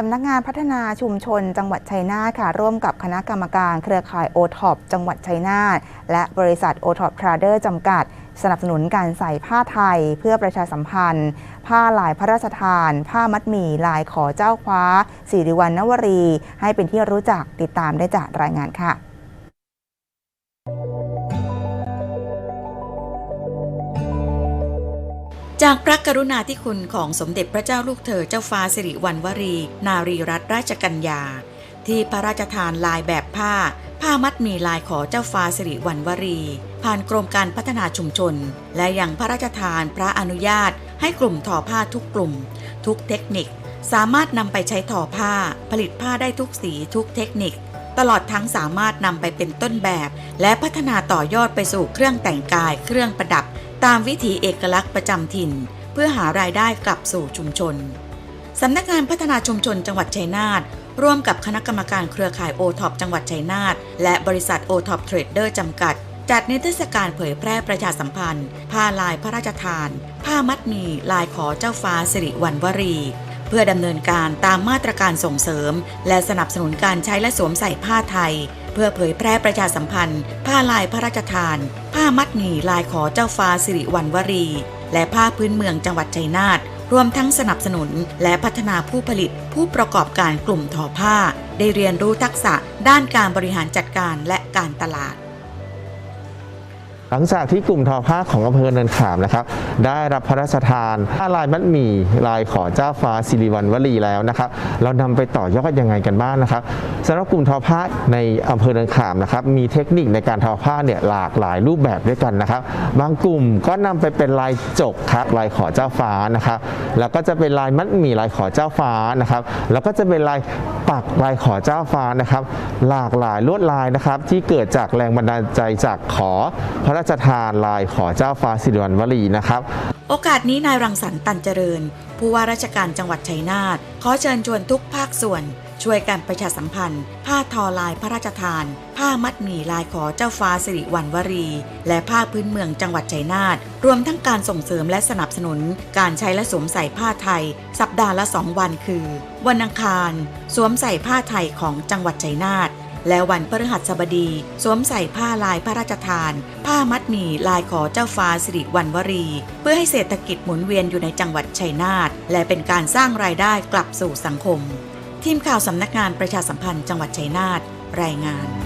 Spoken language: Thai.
สำนักงานพัฒนาชุมชนจังหวัดชัยนาทค่ะ ร่วมกับคณะกรรมการเครือข่ายโอท็อปจังหวัดชัยนาทและบริษัทโอท็อปทราเดอร์จำกัด สนับสนุนการใส่ผ้าไทย เพื่อประชาสัมพันธ์ ผ้าลายพระราชทาน ผ้ามัดหมี่ลายขอเจ้าคว้าสิริวัณณวรี ให้เป็นที่รู้จักติดตามได้จากรายงานค่ะ จากพระกรุณาธิคุณของสมเด็จพระเจ้าลูกเธอเจ้าฟ้าสิริวัณวรี นารีรัตนราชกัญญา ที่พระราชทานลายแบบผ้า ผ้ามัดมีลายขอเจ้าฟ้าสิริวัณวรี ผ่านกรมการพัฒนาชุมชน และยังพระราชทานพระอนุญาต ให้กลุ่มทอผ้าทุกกลุ่ม ทุกเทคนิค สามารถนำไปใช้ทอผ้า ผลิตผ้าได้ทุกสีทุกเทคนิค ตลอดทั้งสามารถนำไปเป็นต้นแบบ และพัฒนาต่อยอดไปสู่เครื่องแต่งกาย เครื่องประดับ ตามวิถีเอกลักษณ์ประจำถิ่น เพื่อหารายได้กลับสู่ชุมชนสำนักงานพัฒนาชุมชนจังหวัดชัยนาทร่วมกับคณะกรรมการเครือข่ายโอท็อปจังหวัดชัยนาทและบริษัทโอท็อปเทรดเดอร์จำกัด จัดนิทรรศการเผยแพร่ประชาสัมพันธ์ ผ้าลายพระราชทาน ผ้ามัดหมีลายขอเจ้าฟ้าสิริวัณวรี เพื่อดำเนินการตามมาตรการส่งเสริม และสนับสนุนการใช้และสวมใส่ผ้าไทย เพื่อเผยแพร่ประชาสัมพันธ์ ผ้าลายพระราชทาน มัดหมี่ลายขอเจ้าฟ้าสิริวัณวรี และผ้าพื้นเมืองจังหวัดชัยนาทรวมทั้งสนับสนุนและพัฒนาผู้ผลิตผู้ประกอบการกลุ่มทอผ้า ได้เรียนรู้ทักษะด้านการบริหารจัดการและการตลาด หลังจากที่กลุ่มทอผ้าของอำเภอเนินขามนะครับ ได้รับพระราชทานผ้าลายมัดหมี่ลายขอเจ้าฟ้าสิริวัณวลีแล้วนะครับ เรานำไปต่อยอดยังไงกันบ้างนะครับสำหรับกลุ่มทอผ้าในอำเภอเนินขามนะครับ มีเทคนิคในการทอผ้าเนี่ยหลากหลายรูปแบบด้วยกันนะครับ บางกลุ่มก็นำไปเป็นลายจกครับลายขอเจ้าฟ้านะครับ แล้วก็จะเป็นลายมัดหมี่ลายขอเจ้าฟ้านะครับ แล้วก็จะเป็นลาย ปักลายขอเจ้าฟ้านะครับ หลากหลายลวดลายนะครับ ที่เกิดจากแรงบันดาลใจจากขอ พระราชทานลายขอเจ้าฟ้าสิริวัณวลีนะครับ โอกาสนี้นายรังสรรค์ตันเจริญ ผู้ว่าราชการจังหวัดชัยนาทขอเชิญชวนทุกภาคส่วน ช่วยกันประชาสัมพันธ์ ผ้าทอลายพระราชทาน ผ้ามัดหมี่ลายขอเจ้าฟ้าสิริวัณวรี และผ้าพื้นเมืองจังหวัดชัยนาทรวมทั้งการส่งเสริมและสนับสนุน การใช้และสวมใส่ผ้าไทย สัปดาห์ละ2วันคือ วันอังคาร สวมใส่ผ้าไทยของจังหวัดชัยนาทและวันพฤหัสบดี สวมใส่ผ้าลายพระราชทาน ผ้ามัดหมี่ลายขอเจ้าฟ้าสิริวัณวรี เพื่อให้เศรษฐกิจหมุนเวียนอยู่ในจังหวัดชัยนาทและเป็นการสร้างรายได้กลับสู่สังคม ทีมข่าวสำนักงานประชาสัมพันธ์จังหวัดชัยนาทรายงาน